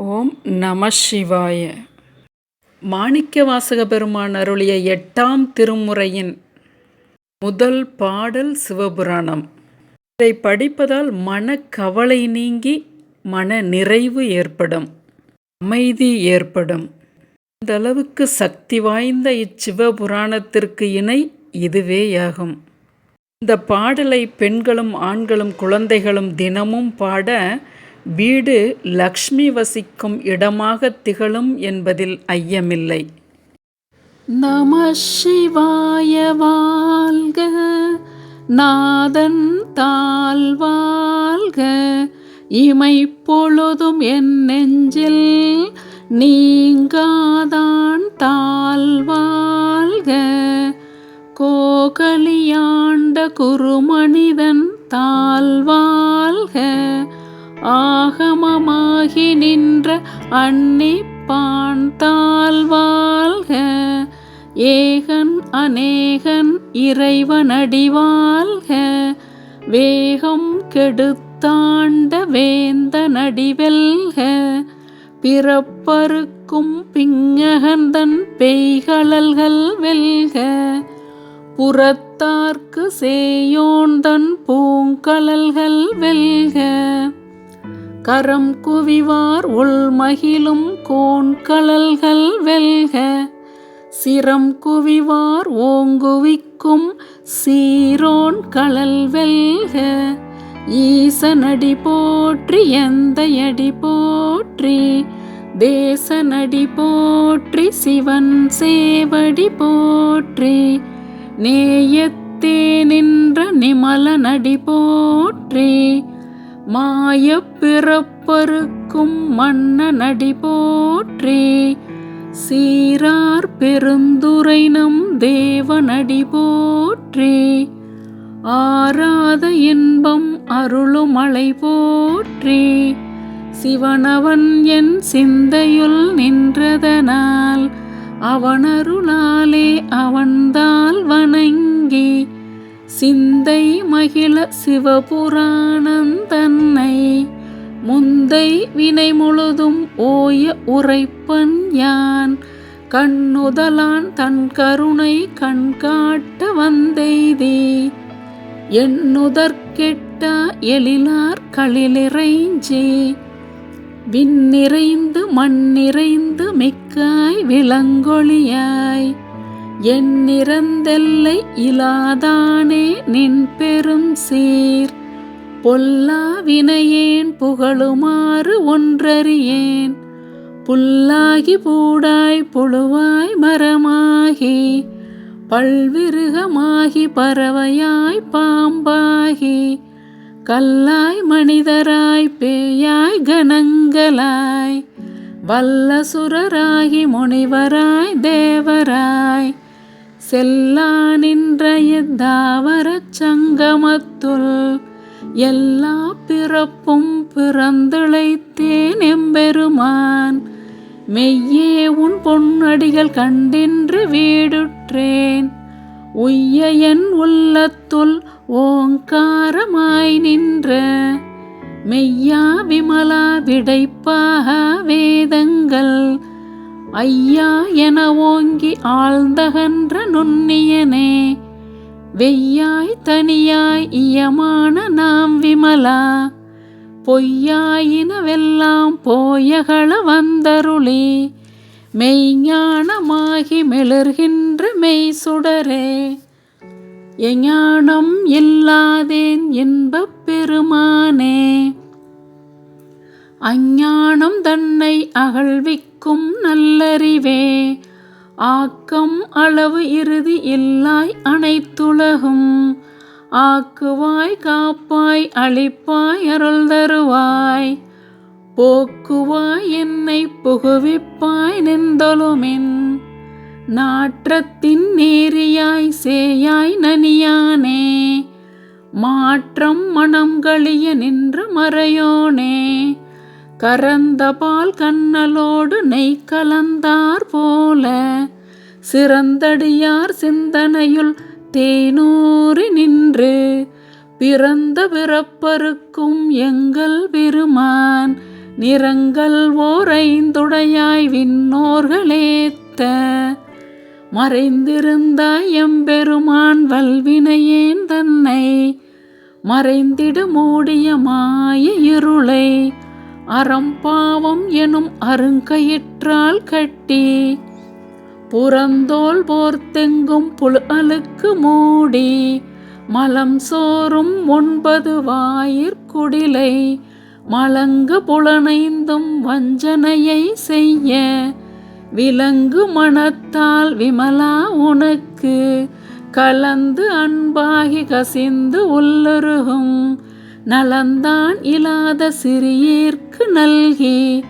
ஓம் நம சிவாய. மாணிக்க வாசக பெருமான் அருளிய எட்டாம் திருமுறையின் முதல் பாடல் சிவபுராணம். இதை படிப்பதால் மனக்கவலை நீங்கி மன நிறைவு ஏற்படும். அமைதி ஏற்படும். இந்த அளவுக்கு சக்தி வாய்ந்த இச்சிவபுராணத்திற்கு இணை இதுவேயாகும். இந்த பாடலை பெண்களும் ஆண்களும் குழந்தைகளும் தினமும் பாட வீடு லக்ஷ்மி வசிக்கும் இடமாக திகழும் என்பதில் ஐயமில்லை. நம சிவாய வாழ்க நாதன் தாழ்வாழ்க இமை பொழுதும் என் நெஞ்சில் நீங்காதான் தாழ்வாழ்க கோகலியாண்ட குருமனிதன் தாழ்வாழ்க ஆகமமாகி நின்ற அன்னிப்பான் தாழ்வாழ்க ஏகன் அநேகன் இறைவனடிவாழ்க வேகம் கெடுத்தாண்ட வேந்த நடிவெல்க பிறப்பருக்கும் பிங்ககந்தன் பெய்களல்கள் வெல்க. புறத்தார்க்கு சேயோன்தன் பூங்கலல்கள் வெல்க. கரம் குவிவார் உள்மகிழும் கோண்கலல்கள் வெல்க. சிரம் குவிவார் ஓங்குவிக்கும் சீரோன் கழல் வெல்க. ஈசனடி போற்றி எந்தையடி போற்றி. தேசனடி போற்றி சிவன் சேவடி போற்றி. நேயத்தே நின்ற நிமலனடி போற்றி. மாய பிறப்பருக்கும் மன்னனடி போற்றே சீரார் பெருந்துரை நம் தேவனடி போற்றே. ஆராத இன்பம் அருளுமலை போற்றே சிவனவன் என் சிந்தையுள் நின்றதனால் அவனருளாலே அவன்தால் வணங்கி சிந்தை மகிழ சிவபுராணம் தன்னை முந்தை வினை முழுதும் ஓய உரைப்பன் யான். கண்ணுதலான் தன் கருணை கண்காட்ட வந்தெய்தி எண்ணுதற்கெட்ட எழிலார் களிலிறைஞ்சி. விண்ணிறைந்து மண்ணிறைந்து மிக்காய் விளங்கொழியாய். என் நிறந்தெல்லை இலாதானே நின் பெரும் சீர். பொல்லா வினையேன் புகழுமாறு ஒன்றறியேன். புல்லாகி பூடாய் புழுவாய் மரமாகி பல்விருகமாகி பறவையாய் பாம்பாகி கல்லாய் மனிதராய் பேயாய் கணங்களாய் வல்லசுரராகி முனிவராய் தேவராய். செல்லா நின்ற தாவரச் சங்கமத்துள் எல்லா பிறப்பும் பிறந்திழைத்தேன் எம்பெருமான். மெய்யே உன் பொன்னடிகள் கண்டின்று வீடுற்றேன். உய்ய என் உள்ளத்துள் ஓங்காரமாய் நின்ற மெய்யா விமலா விடைப்பாக வேதங்கள் ஐயா என ஓங்கி ஆழ்ந்தகன்ற நுண்ணியனே வெய்யாய் தனியாய் இயமான நாம் விமலா பொய்யாயினவெல்லாம் போயகள வந்தருளே மெய்ஞானமாகி மெளர்கின்ற மெய் சுடரே எஞானம் இல்லாதேன் இன்பப் பெருமானே அஞ்ஞானம் தன்னை அகழ்விக்கும் நல்லறிவே. ஆக்கம் அளவு இறுதி இல்லாய் அனைத்துலகும் ஆக்குவாய் காப்பாய் அழிப்பாய் அருள் தருவாய். போக்குவாய் என்னை புகுவிப்பாய் நின்றொலுமின். நாற்றத்தின் நேரியாய் சேயாய் நனியானே. மாற்றம் மனம் கழிய நின்ற மறையோனே. கரந்த பால் கண்ணலோடு நெய் கலந்தார் போல. சிறந்தடியார் சிந்தனையுள் தேனூறி நின்று பிறந்த பிறப்பருக்கும் எங்கள் பெருமான். நிறங்கள் ஓரைந்துடையாய் விண்ணோர்களேத்த. மறைந்திருந்தாய் எம்பெருமான் வல்வினையேன் தன்னை. மறைந்திடு மூடிய மாய இருளை. அறம்பாவம் எனும் அருங்கயிற்றால் கட்டி. புறந்தோல் போர்த்தெங்கும் புல் அழுக்கு மூடி. மலம் சோறும் ஒன்பது வாயிற்குடிலை மலங்கு புலனைந்தும் வஞ்சனையை செய்ய. விலங்கு மனத்தால் விமலா உனக்கு. கலந்து அன்பாகி கசிந்து உள்ளுருகும். நலந்தான் இல்லாத சிறியேற்கு நல்கி.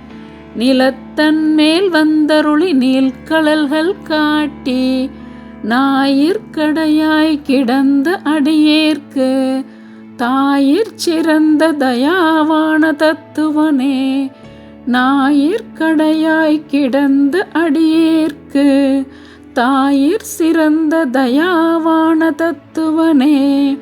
நிலத்தன் மேல் வந்தருளி நீள்கடல்கள் காட்டி ஞாயிற்கடையாய் கிடந்த அடியேற்கு தாயிற் சிறந்த தயாவான தத்துவனே. ஞாயிற்கடையாய் கிடந்த அடியேற்கு தாயிற் சிறந்த தயாவான தத்துவனே.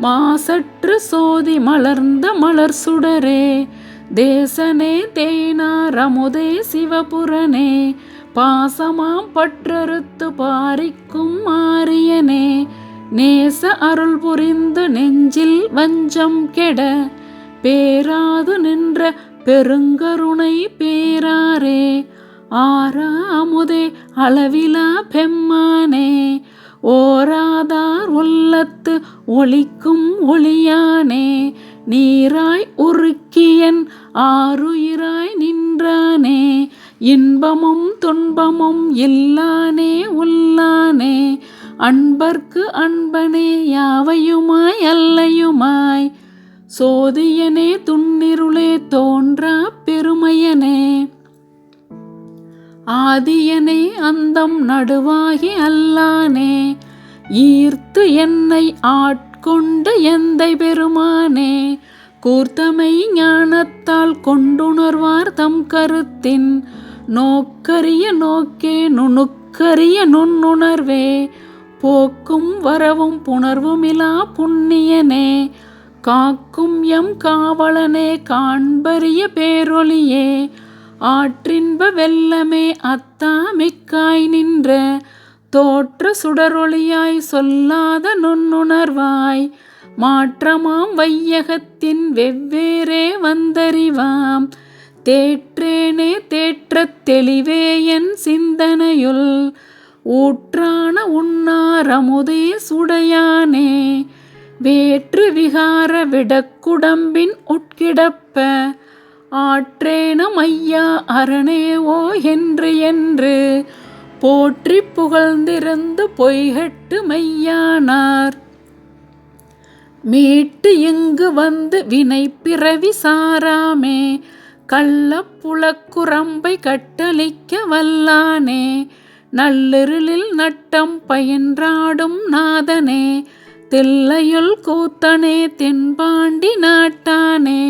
மாசற்று சோதி மலர்ந்த மலர் சுடரே. தேசனே தேனார் அமுதே சிவபுரனே. பாசமாம் பற்றறுத்து பாரிக்கும் மாரியனே. நேச அருள் புரிந்து நெஞ்சில் வஞ்சம் கெட. பேராது நின்ற பெருங்கருணை பேராரே. ஆரா அமுதே அளவிலா பெம்மானே. ஓராதார் உள்ளத்து ஒளிக்கும் ஒளியானே நீராய் உருக்கியன் ஆறுயிராய் நின்றானே இன்பமும் துன்பமும் இல்லானே உள்ளானே அன்பர்க்கு அன்பனே யாவையுமாய் அல்லையுமாய் சோதியனே துன்னிருளே தோன்றா பெருமையனே. ஆதியனே அந்தம் நடுவாகி அல்லானே ஈர்த்து என்னை ஆட்கொண்டு எந்தை பெருமானே கூர்த்தமை ஞானத்தால் கொண்டுணர்வார் தம் கருத்தின் நோக்கரிய நோக்கே நுணுக்கரிய நுண்ணுணர்வே போக்கும் வரவும் புணர்வுமிலா புண்ணியனே காக்கும் எம் காவலனே காண்பரிய பேரொளியே ஆற்றின்ப வெள்ளமே அத்தாமிக்காய் நின்ற தோற்ற சுடரொளியாய் சொல்லாத நுண்ணுணர்வாய் மாற்றமாம் வையகத்தின் வெவ்வேறே வந்தறிவாம். தேற்றேனே தேற்றத் தெளிவே என் சிந்தனையுள் ஊற்றான உண்ணாரமுதே சுடையானே வேற்று விகார விடக்குடம்பின் உட்கிடப்ப ஆற்றேனம் ஐயா அரணே ஓ என்று என்று போற்றி புகழ்ந்திருந்து பொய்கட்டு மையானார் மீட்டு இங்கு வந்து வினை பிறவி சாராமே கள்ளப்புலக்குரம்பை கட்டளிக்க வல்லானே நள்ளிருளில் நட்டம் பயின்றாடும் நாதனே தில்லையுள் கூத்தனே தென்பாண்டி நாட்டானே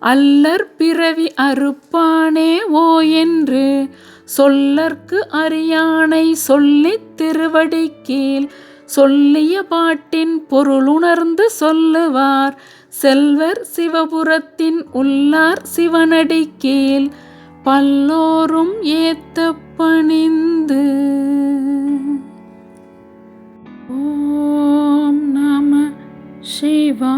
அல்லற் பிறவி அறுப்பானே ஓ என்று சொல்லற்கு அறியானை சொல்லித் திருவடி கீழ் சொல்லிய பாட்டின் பொருளுணர்ந்து சொல்லுவார் செல்வர் சிவபுரத்தின் உள்ளார் சிவனடி கீழ் பல்லோரும் ஏத்த பணிந்து. ஓம் நம சிவா